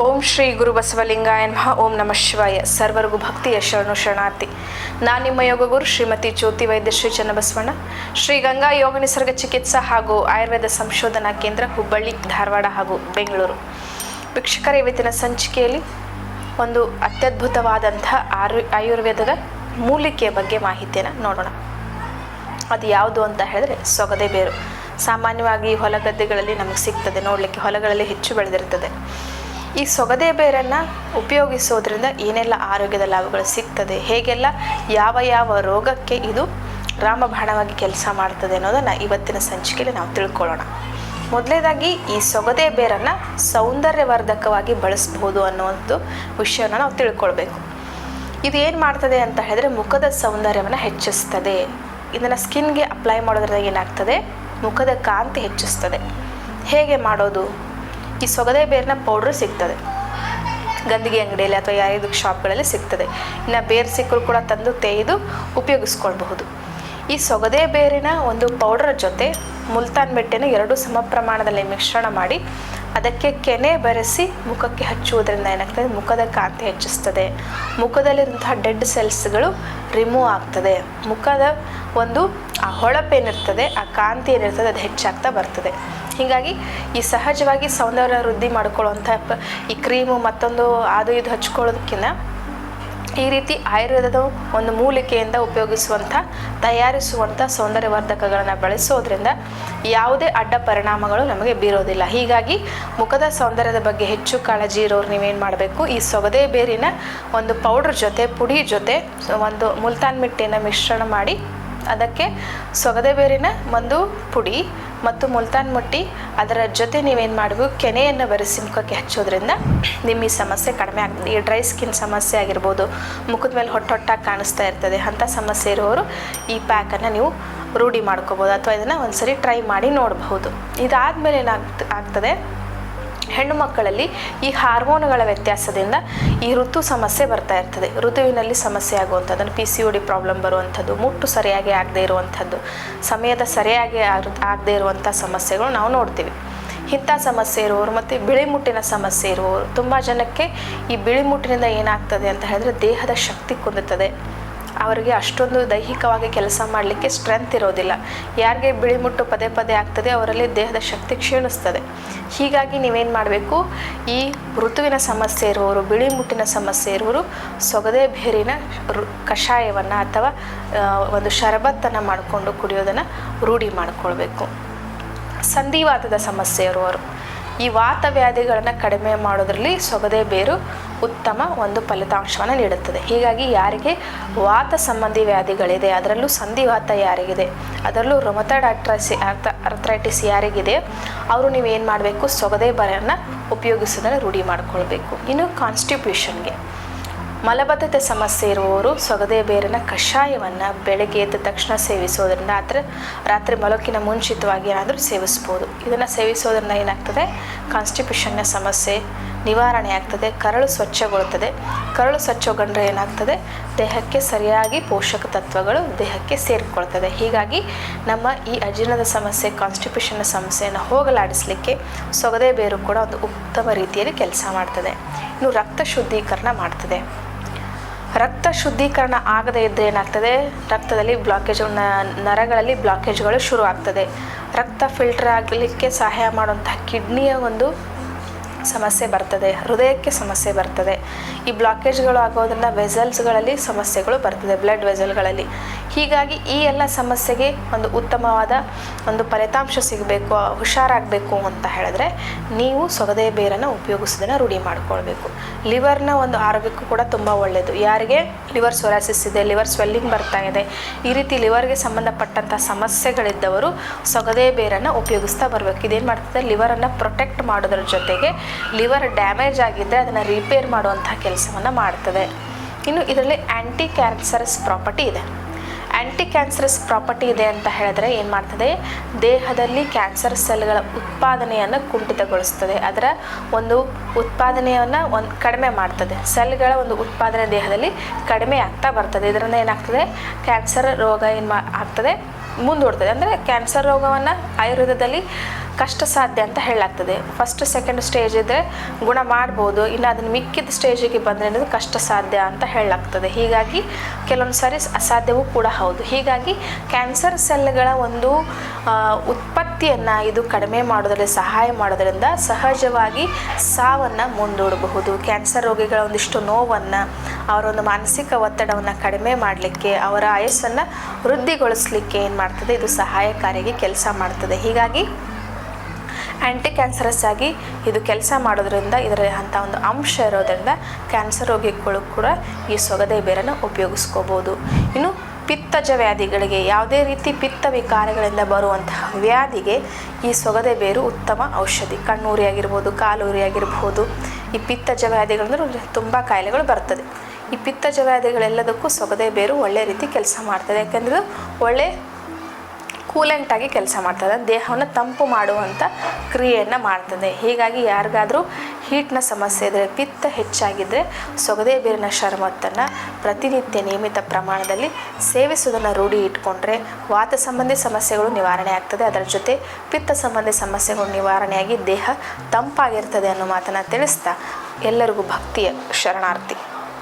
ಓಂ ಶ್ರೀ ಗುರು ಬಸವಲಿಂಗಾಯ ನಮಃ. ಓಂ ನಮಃ ಶಿವಾಯ. ಸರ್ವರಿಗೂ ಭಕ್ತಿಯ ಶರಣು ಶರಣಾರ್ಥಿ. ನಾನು ನಿಮ್ಮ ಯೋಗ ಗುರು ಶ್ರೀಮತಿ ಜ್ಯೋತಿ ವೈದ್ಯ ಶ್ರೀ ಚನ್ನಬಸವಣ್ಣ. ಶ್ರೀ ಗಂಗಾ ಯೋಗ ನಿಸರ್ಗ ಚಿಕಿತ್ಸಾ ಹಾಗೂ ಆಯುರ್ವೇದ ಸಂಶೋಧನಾ ಕೇಂದ್ರ ಹುಬ್ಬಳ್ಳಿ, ಧಾರವಾಡ ಹಾಗೂ ಬೆಂಗಳೂರು. ವೀಕ್ಷಕರ, ಇವತ್ತಿನ ಸಂಚಿಕೆಯಲ್ಲಿ ಒಂದು ಅತ್ಯದ್ಭುತವಾದಂಥ ಆರು ಆಯುರ್ವೇದದ ಮೂಲಿಕೆಯ ಬಗ್ಗೆ ಮಾಹಿತಿಯನ್ನು ನೋಡೋಣ. ಅದು ಯಾವುದು ಅಂತ ಹೇಳಿದ್ರೆ ಸೊಗದೆ ಬೇರು. ಸಾಮಾನ್ಯವಾಗಿ ಹೊಲ ಗದ್ದೆಗಳಲ್ಲಿ ನಮಗೆ ಸಿಗ್ತದೆ, ನೋಡಲಿಕ್ಕೆ ಹೊಲಗಳಲ್ಲಿ ಹೆಚ್ಚು ಬೆಳೆದಿರ್ತದೆ. ಈ ಸೊಗದೆ ಬೇರನ್ನು ಉಪಯೋಗಿಸೋದ್ರಿಂದ ಏನೆಲ್ಲ ಆರೋಗ್ಯದ ಲಾಭಗಳು ಸಿಗ್ತದೆ, ಹೇಗೆಲ್ಲ, ಯಾವ ಯಾವ ರೋಗಕ್ಕೆ ಇದು ರಾಮಬಾಣವಾಗಿ ಕೆಲಸ ಮಾಡ್ತದೆ ಅನ್ನೋದನ್ನು ಇವತ್ತಿನ ಸಂಚಿಕೆಯಲ್ಲಿ ನಾವು ತಿಳ್ಕೊಳ್ಳೋಣ. ಮೊದಲೇದಾಗಿ ಈ ಸೊಗದೆ ಬೇರನ್ನು ಸೌಂದರ್ಯವರ್ಧಕವಾಗಿ ಬಳಸ್ಬೋದು ಅನ್ನೋ ವಿಷಯನ ನಾವು ತಿಳ್ಕೊಳ್ಬೇಕು. ಇದು ಏನು ಮಾಡ್ತದೆ ಅಂತ ಹೇಳಿದ್ರೆ ಮುಖದ ಸೌಂದರ್ಯವನ್ನು ಹೆಚ್ಚಿಸ್ತದೆ. ಇದನ್ನು ಸ್ಕಿನ್ಗೆ ಅಪ್ಲೈ ಮಾಡೋದ್ರಿಂದ ಏನಾಗ್ತದೆ? ಮುಖದ ಕಾಂತಿ ಹೆಚ್ಚಿಸ್ತದೆ. ಹೇಗೆ ಮಾಡೋದು? ಈ ಸೊಗದೆ ಬೇರಿನ ಪೌಡ್ರ್ ಸಿಗ್ತದೆ. ಗಂದಿಗೆ ಅಂಗಡಿಯಲ್ಲಿ ಅಥವಾ ಯಾರಿದು ಶಾಪ್ಗಳಲ್ಲಿ ಸಿಗ್ತದೆ. ಇನ್ನು ಬೇರು ಸಿಕ್ಕರು ಕೂಡ ತಂದು ತೆಗೆದು ಉಪಯೋಗಿಸ್ಕೊಳ್ಬಹುದು. ಈ ಸೊಗದೆ ಬೇರಿನ ಒಂದು ಪೌಡರ್ ಜೊತೆ ಮುಲ್ತಾನ್ ಬೆಟ್ಟೆನ ಎರಡು ಸಮ ಪ್ರಮಾಣದಲ್ಲಿ ಮಿಶ್ರಣ ಮಾಡಿ ಅದಕ್ಕೆ ಕೆನೆ ಬೆರೆಸಿ ಮುಖಕ್ಕೆ ಹಚ್ಚುವುದರಿಂದ ಏನಾಗ್ತದೆ? ಮುಖದ ಕಾಂತಿ ಹೆಚ್ಚಿಸ್ತದೆ. ಮುಖದಲ್ಲಿರುವಂತಹ ಡೆಡ್ ಸೆಲ್ಸ್ಗಳು ರಿಮೂವ್ ಆಗ್ತದೆ. ಮುಖದ ಒಂದು ಆ ಹೊಳಪೇನಿರ್ತದೆ, ಆ ಕಾಂತಿ ಏನಿರ್ತದೆ ಅದು ಹೆಚ್ಚಾಗ್ತಾ ಬರ್ತದೆ. ಹೀಗಾಗಿ ಈ ಸಹಜವಾಗಿ ಸೌಂದರ್ಯ ವೃದ್ಧಿ ಮಾಡ್ಕೊಳ್ಳುವಂಥ ಈ ಕ್ರೀಮು ಮತ್ತೊಂದು ಅದು ಇದು ಹಚ್ಕೊಳ್ಳೋದಕ್ಕಿಂತ ಈ ರೀತಿ ಆಯುರ್ವೇದದ ಒಂದು ಮೂಲಿಕೆಯಿಂದ ಉಪಯೋಗಿಸುವಂಥ, ತಯಾರಿಸುವಂಥ ಸೌಂದರ್ಯವರ್ಧಕಗಳನ್ನು ಬಳಸೋದ್ರಿಂದ ಯಾವುದೇ ಅಡ್ಡ ಪರಿಣಾಮಗಳು ನಮಗೆ ಬೀರೋದಿಲ್ಲ. ಹೀಗಾಗಿ ಮುಖದ ಸೌಂದರ್ಯದ ಬಗ್ಗೆ ಹೆಚ್ಚು ಕಾಳಜಿ ಇರೋರು ನೀವೇನು ಮಾಡಬೇಕು? ಈ ಸೊಗದೆ ಬೇರಿನ ಒಂದು ಪೌಡ್ರ್ ಜೊತೆ, ಪುಡಿ ಜೊತೆ ಒಂದು ಮುಲ್ತಾನ್ ಮಿಟ್ಟಿನ ಮಿಶ್ರಣ ಮಾಡಿ ಅದಕ್ಕೆ ಸೊಗದೆ ಬೇರಿನ ಒಂದು ಪುಡಿ ಮತ್ತು ಮುಲ್ತಾನ್ ಮುಟ್ಟಿ, ಅದರ ಜೊತೆ ನೀವೇನು ಮಾಡಬೇಕು ಕೆನೆಯನ್ನು ಬರೆಸಿ ಮುಖಕ್ಕೆ ಹಚ್ಚೋದ್ರಿಂದ ನಿಮ್ಮ ಈ ಸಮಸ್ಯೆ ಕಡಿಮೆ ಆಗ್ತದೆ. ಈ ಡ್ರೈ ಸ್ಕಿನ್ ಸಮಸ್ಯೆ ಆಗಿರ್ಬೋದು, ಮುಖದ ಮೇಲೆ ಹೊಟ್ಟೊಟ್ಟಾಗಿ ಕಾಣಿಸ್ತಾ ಇರ್ತದೆ. ಅಂಥ ಸಮಸ್ಯೆ ಇರುವವರು ಈ ಪ್ಯಾಕನ್ನು ನೀವು ರೂಢಿ ಮಾಡ್ಕೋಬೋದು, ಅಥವಾ ಇದನ್ನು ಒಂದ್ಸರಿ ಟ್ರೈ ಮಾಡಿ ನೋಡಬಹುದು. ಇದಾದಮೇಲೆ ಏನಾಗ್ತ, ಆಗ್ತದೆ? ಹೆಣ್ಣು ಮಕ್ಕಳಲ್ಲಿ ಈ ಹಾರ್ಮೋನುಗಳ ವ್ಯತ್ಯಾಸದಿಂದ ಈ ಋತು ಸಮಸ್ಯೆ ಬರ್ತಾ ಇರ್ತದೆ. ಋತುವಿನಲ್ಲಿ ಸಮಸ್ಯೆ ಆಗುವಂಥದ್ದು P C O D problem ಬರುವಂಥದ್ದು, ಮುಟ್ಟು ಸರಿಯಾಗಿ ಆಗದೇ ಇರುವಂಥದ್ದು, ಸಮಯದ ಸರಿಯಾಗಿ ಆಗದೇ ಇರುವಂಥ ಸಮಸ್ಯೆಗಳು ನಾವು ನೋಡ್ತೀವಿ. ಇಂಥ ಸಮಸ್ಯೆ ಇರುವವರು ಮತ್ತು ಬಿಳಿ ಮುಟ್ಟಿನ ಸಮಸ್ಯೆ ಇರುವವರು, ತುಂಬ ಜನಕ್ಕೆ ಈ ಬಿಳಿ ಮುಟ್ಟಿನಿಂದ ಏನಾಗ್ತದೆ ಅಂತ ಹೇಳಿದ್ರೆ ದೇಹದ ಶಕ್ತಿ ಕುಂದುತ್ತದೆ. ಅವರಿಗೆ ಅಷ್ಟೊಂದು ದೈಹಿಕವಾಗಿ ಕೆಲಸ ಮಾಡಲಿಕ್ಕೆ ಸ್ಟ್ರೆಂತ್ ಇರೋದಿಲ್ಲ. ಯಾರಿಗೆ ಬಿಳಿ ಮುಟ್ಟು ಪದೇ ಪದೇ ಆಗ್ತದೆ, ಅವರಲ್ಲಿ ದೇಹದ ಶಕ್ತಿ ಕ್ಷೀಣಿಸ್ತದೆ. ಹೀಗಾಗಿ ನೀವೇನು ಮಾಡಬೇಕು, ಈ ಋತುವಿನ ಸಮಸ್ಯೆ ಇರುವವರು, ಬಿಳಿ ಮುಟ್ಟಿನ ಸಮಸ್ಯೆ ಇರುವವರು, ಸೊಗದೆ ಬೇರಿನ ಕಷಾಯವನ್ನು ಅಥವಾ ಒಂದು ಶರಬತ್ತನ್ನು ಮಾಡಿಕೊಂಡು ಕುಡಿಯೋದನ್ನು ರೂಢಿ ಮಾಡಿಕೊಳ್ಬೇಕು. ಸಂಧಿವಾತದ ಸಮಸ್ಯೆ ಇರುವವರು, ಈ ವಾತ ವ್ಯಾಧಿಗಳನ್ನು ಕಡಿಮೆ ಮಾಡೋದ್ರಲ್ಲಿ ಸೊಗದೆ ಬೇರು ಉತ್ತಮ ಒಂದು ಫಲಿತಾಂಶವನ್ನು ನೀಡುತ್ತದೆ. ಹೀಗಾಗಿ ಯಾರಿಗೆ ವಾತ ಸಂಬಂಧಿ ವ್ಯಾಧಿಗಳಿದೆ, ಅದರಲ್ಲೂ ಸಂಧಿವಾತ ಯಾರಿಗಿದೆ, ಅದರಲ್ಲೂ ರೊಮತಾಡ್ ಅಟ್ರಸಿ ಅರ್ಥ ಅರ್ಥ್ರೈಟಿಸ್ ಯಾರಿಗಿದೆ, ಅವರು ನೀವು ಏನು ಮಾಡಬೇಕು? ಸೊಗದೆ ಬರೆಯನ್ನು ಉಪಯೋಗಿಸೋದನ್ನು ರೂಢಿ ಮಾಡಿಕೊಳ್ಬೇಕು. ಇನ್ನು ಕಾನ್ಸ್ಟಿಟ್ಯೂಷನ್ಗೆ ಮಲಬದ್ಧತೆ ಸಮಸ್ಯೆ ಇರುವವರು ಸೊಗದೆ ಬೇರಿನ ಕಷಾಯವನ್ನು ಬೆಳಗ್ಗೆ ಎದ್ದ ತಕ್ಷಣ ಸೇವಿಸೋದ್ರಿಂದ ಆದರೆ ರಾತ್ರಿ ಮಲಕಿನ ಮುಂಚಿತವಾಗಿ ಏನಾದರೂ ಸೇವಿಸ್ಬೋದು. ಇದನ್ನು ಸೇವಿಸೋದ್ರಿಂದ ಏನಾಗ್ತದೆ? ಕಾನ್ಸ್ಟಿಪ್ಯೂಷನ್ನ ಸಮಸ್ಯೆ ನಿವಾರಣೆ ಆಗ್ತದೆ, ಕರಳು ಸ್ವಚ್ಛಗೊಳ್ಳುತ್ತದೆ. ಕರಳು ಸ್ವಚ್ಛಗೊಂಡ್ರೆ ಏನಾಗ್ತದೆ? ದೇಹಕ್ಕೆ ಸರಿಯಾಗಿ ಪೋಷಕ ತತ್ವಗಳು ದೇಹಕ್ಕೆ ಸೇರಿಕೊಳ್ತದೆ. ಹೀಗಾಗಿ ನಮ್ಮ ಈ ಅಜೀರ್ಣದ ಸಮಸ್ಯೆ ಕಾನ್ಸ್ಟಿಪ್ಯೂಷನ್ನ ಸಮಸ್ಯೆಯನ್ನು ಹೋಗಲಾಡಿಸಲಿಕ್ಕೆ ಸೊಗದೆ ಬೇರು ಕೂಡ ಒಂದು ಉತ್ತಮ ರೀತಿಯಲ್ಲಿ ಕೆಲಸ ಮಾಡ್ತದೆ. ಇನ್ನು ರಕ್ತ ಶುದ್ಧೀಕರಣ ಮಾಡ್ತದೆ. ರಕ್ತ ಶುದ್ಧೀಕರಣ ಆಗದೇ ಇದ್ದರೆ ಏನಾಗ್ತದೆ? ರಕ್ತದಲ್ಲಿ ಬ್ಲಾಕೇಜ್ ನರಗಳಲ್ಲಿ ಬ್ಲಾಕೇಜ್ಗಳು ಶುರು ಆಗ್ತದೆ ರಕ್ತ ಫಿಲ್ಟರ್ ಆಗಲಿಕ್ಕೆ ಸಹಾಯ ಮಾಡುವಂತಹ ಕಿಡ್ನಿಯ ಒಂದು ಸಮಸ್ಯೆ ಬರ್ತದೆ ಹೃದಯಕ್ಕೆ ಸಮಸ್ಯೆ ಬರ್ತದೆ. ಈ ಬ್ಲಾಕೇಜ್ಗಳು ಆಗೋದ್ರಿಂದ ವೆಸಲ್ಸ್ಗಳಲ್ಲಿ ಸಮಸ್ಯೆಗಳು ಬರ್ತದೆ ಬ್ಲಡ್ ವೆಸಲ್ಗಳಲ್ಲಿ ಹೀಗಾಗಿ ಈ ಎಲ್ಲ ಸಮಸ್ಯೆಗೆ ಒಂದು ಉತ್ತಮವಾದ ಒಂದು ಫಲಿತಾಂಶ ಸಿಗಬೇಕು, ಹುಷಾರಾಗಬೇಕು ಅಂತ ಹೇಳಿದ್ರೆ ನೀವು ಸೊಗದೆ ಬೇರನ್ನು ಉಪಯೋಗಿಸೋದನ್ನು ರೂಢಿ ಮಾಡ್ಕೊಳ್ಬೇಕು. ಲಿವರ್ನ ಒಂದು ಆರೋಗ್ಯಕ್ಕೂ ಕೂಡ ತುಂಬ ಒಳ್ಳೆಯದು ಯಾರಿಗೆ? ಲಿವರ್ ಸೊರಾಸಿಸ್ ಇದೆ, ಲಿವರ್ ಸ್ವೆಲ್ಲಿಂಗ್ ಬರ್ತಾ ಇದೆ. ಈ ರೀತಿ ಲಿವರ್ಗೆ ಸಂಬಂಧಪಟ್ಟಂಥ ಸಮಸ್ಯೆಗಳಿದ್ದವರು ಸೊಗದೆ ಬೇರನ್ನು ಉಪಯೋಗಿಸ್ತಾ ಬರಬೇಕು. ಇದೇನು ಮಾಡ್ತದೆ? ಲಿವರನ್ನು ಪ್ರೊಟೆಕ್ಟ್ ಮಾಡೋದ್ರ ಜೊತೆಗೆ ಲಿವರ್ ಡ್ಯಾಮೇಜ್ ಆಗಿದ್ದರೆ ಅದನ್ನು ರಿಪೇರ್ ಮಾಡುವಂಥ ಕೆಲಸವನ್ನು ಮಾಡ್ತದೆ. ಇನ್ನು ಇದರಲ್ಲಿ ಆ್ಯಂಟಿ ಕ್ಯಾನ್ಸರಸ್ ಪ್ರಾಪರ್ಟಿ ಇದೆ. ಆ್ಯಂಟಿ ಕ್ಯಾನ್ಸರಸ್ ಪ್ರಾಪರ್ಟಿ ಇದೆ ಅಂತ ಹೇಳಿದ್ರೆ ಏನು ಮಾಡ್ತದೆ? ದೇಹದಲ್ಲಿ ಕ್ಯಾನ್ಸರ್ ಸೆಲ್ಗಳ ಉತ್ಪಾದನೆಯನ್ನು ಕುಂಠಿತಗೊಳಿಸ್ತದೆ. ಅದರ ಒಂದು ಉತ್ಪಾದನೆಯನ್ನು ಒಂದು ಕಡಿಮೆ ಮಾಡ್ತದೆ. ಸೆಲ್ಗಳ ಒಂದು ಉತ್ಪಾದನೆ ದೇಹದಲ್ಲಿ ಕಡಿಮೆ ಆಗ್ತಾ ಬರ್ತದೆ. ಇದರಿಂದ ಏನಾಗ್ತದೆ? ಕ್ಯಾನ್ಸರ್ ರೋಗ ಏನು ಆಗ್ತದೆ? ಮುಂದೂಡ್ತದೆ. ಅಂದರೆ ಕ್ಯಾನ್ಸರ್ ರೋಗವನ್ನು ಆಯುರ್ವೇದದಲ್ಲಿ ಕಷ್ಟ ಸಾಧ್ಯ ಅಂತ ಹೇಳಲಾಗ್ತದೆ. ಫಸ್ಟ್ ಸೆಕೆಂಡ್ ಸ್ಟೇಜ್ ಇದ್ದರೆ ಗುಣ ಮಾಡ್ಬೋದು. ಇನ್ನು ಅದನ್ನು ಮಿಕ್ಕಿದ ಸ್ಟೇಜಿಗೆ ಬಂದರೆ ಅನ್ನೋದು ಕಷ್ಟ ಸಾಧ್ಯ ಅಂತ ಹೇಳಲಾಗ್ತದೆ. ಹೀಗಾಗಿ ಕೆಲವೊಂದು ಸಾರಿ ಅಸಾಧ್ಯವೂ ಕೂಡ ಹೌದು. ಹೀಗಾಗಿ ಕ್ಯಾನ್ಸರ್ ಸೆಲ್ಗಳ ಒಂದು ಉತ್ಪತ್ತಿಯನ್ನು ಇದು ಕಡಿಮೆ ಮಾಡೋದ್ರಲ್ಲಿ, ಸಹಾಯ ಮಾಡೋದರಿಂದ ಸಹಜವಾಗಿ ಸಾವನ್ನು ಮುಂದೂಡಬಹುದು. ಕ್ಯಾನ್ಸರ್ ರೋಗಿಗಳ ಒಂದಿಷ್ಟು ನೋವನ್ನು ಅವರ ಒಂದು ಮಾನಸಿಕ ಒತ್ತಡವನ್ನು ಕಡಿಮೆ ಮಾಡಲಿಕ್ಕೆ, ಅವರ ಆಯಸ್ಸನ್ನು ವೃದ್ಧಿಗೊಳಿಸಲಿಕ್ಕೆ ಏನು ಮಾಡ್ತದೆ? ಇದು ಸಹಾಯಕಾರಿಯಾಗಿ ಕೆಲಸ ಮಾಡ್ತದೆ. ಹೀಗಾಗಿ ಆ್ಯಂಟಿ ಕ್ಯಾನ್ಸರಸ್ ಆಗಿ ಇದು ಕೆಲಸ ಮಾಡೋದ್ರಿಂದ ಇದರ ಅಂಥ ಒಂದು ಅಂಶ ಇರೋದರಿಂದ ಕ್ಯಾನ್ಸರ್ ರೋಗಿಗಳು ಕೂಡ ಈ ಸೊಗದೆ ಬೇರನ್ನು ಉಪಯೋಗಿಸ್ಕೋಬೋದು. ಇನ್ನು ಪಿತ್ತಜ ವ್ಯಾಧಿಗಳಿಗೆ, ಯಾವುದೇ ರೀತಿ ಪಿತ್ತ ವಿಕಾರಗಳಿಂದ ಬರುವಂತಹ ವ್ಯಾಧಿಗೆ ಈ ಸೊಗದೆ ಬೇರು ಉತ್ತಮ ಔಷಧಿ. ಕಣ್ಣೂರಿ ಆಗಿರ್ಬೋದು, ಕಾಲೂರಿ ಆಗಿರ್ಬೋದು, ಈ ಪಿತ್ತಜ ವ್ಯಾಧಿಗಳಂದ್ರೆ ತುಂಬ ಕಾಯಿಲೆಗಳು ಬರ್ತದೆ. ಈ ಪಿತ್ತ ಜಲಾದಿಗಳೆಲ್ಲದಕ್ಕೂ ಸೊಗದೆ ಬೇರು ಒಳ್ಳೆ ರೀತಿ ಕೆಲಸ ಮಾಡ್ತದೆ. ಯಾಕಂದ್ರೆ ಒಳ್ಳೆ ಕೂಲೆಂಟಾಗಿ ಕೆಲಸ ಮಾಡ್ತದೆ. ದೇಹವನ್ನು ತಂಪು ಮಾಡುವಂಥ ಕ್ರಿಯೆಯನ್ನು ಮಾಡ್ತದೆ. ಹೀಗಾಗಿ ಯಾರಿಗಾದರೂ ಹೀಟ್ನ ಸಮಸ್ಯೆ ಇದ್ದರೆ ಪಿತ್ತ ಹೆಚ್ಚಾಗಿದ್ದರೆ ಸೊಗದೆ ಬೇರಿನ ಶರ್ಮತ್ತನ್ನು ಪ್ರತಿನಿತ್ಯ ನಿಯಮಿತ ಪ್ರಮಾಣದಲ್ಲಿ ಸೇವಿಸುವುದನ್ನು ರೂಢಿ ಇಟ್ಕೊಂಡ್ರೆ ವಾತ ಸಂಬಂಧಿ ಸಮಸ್ಯೆಗಳು ನಿವಾರಣೆ ಆಗ್ತದೆ. ಅದರ ಜೊತೆ ಪಿತ್ತ ಸಂಬಂಧಿ ಸಮಸ್ಯೆಗಳು ನಿವಾರಣೆಯಾಗಿ ದೇಹ ತಂಪಾಗಿರ್ತದೆ ಅನ್ನೋ ಮಾತನ್ನು ತಿಳಿಸ್ತಾ ಎಲ್ಲರಿಗೂ ಭಕ್ತಿಯ ಶರಣಾರ್ಥಿ.